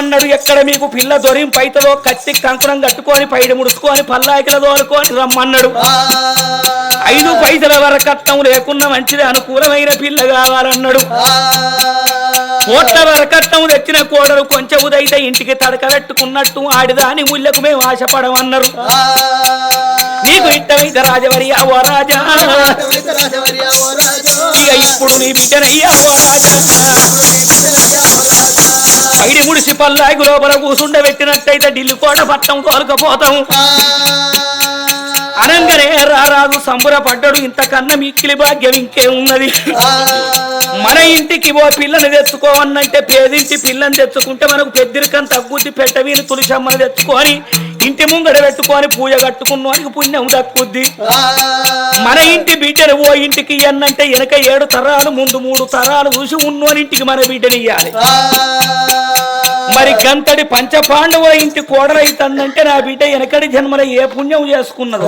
రమ్మన్నాడు ఎక్కడ మీకు పిల్ల దొరిం పైతలో కత్తి కంకణం కట్టుకొని పైడ ముడుచుకొని పల్లాకిల దోలుకొని రమ్మన్నాడు. ఐదు పైసల వరకట్నం లేకున్నా మంచిది అనుకూలమైన పిల్ల కావాలన్నాడు. కోట్ల వరకట్నం తెచ్చిన కోడలు కొంచెం ఉదైతే ఇంటికి తడక పెట్టుకున్నట్టు ఆడిదాని ముళ్ళకు మేము ఆశపడమన్నారు. నీకు ఇష్టమైతే రాజవరియా ఓ రాజా. ఇక ఇప్పుడు నీ బిడ్డనయ్యా ఓ రాజా. ఐడి ముడిసి పల్లాకి లోపల కూసుండబెట్టినట్టయితే ఢిల్లీ కోట పట్టం తోలుకపోతాం అనంగానే రారాజు సంబరపడ్డాడు ఇంతకన్నా మిక్కిలి భాగ్యం ఇంకే ఉన్నది. మన ఇంటికి ఓ పిల్లని తెచ్చుకోవన్నంటే పేదింటి పిల్లని తెచ్చుకుంటే మనకు పెద్దరికం తగ్గుద్ది పెట్టవీని తులసమ్మని తెచ్చుకొని ఇంటి ముంగడ పెట్టుకొని పూజ కట్టుకున్నోనికి పుణ్యం దక్కుద్ది. మన ఇంటి బిడ్డను ఓ ఇంటికి ఎన్నంటే వెనక ఏడు తరాలు ముందు మూడు తరాలు చూసి ఉన్నోనింటికి మన బిడ్డని ఇయ్యాలి. మరి గంతడి పంచపాండవుల ఇంటి కోడలైతుందంటే నా బిడ్డ వెనకడి జన్మల ఏ పుణ్యం చేసుకున్నదో.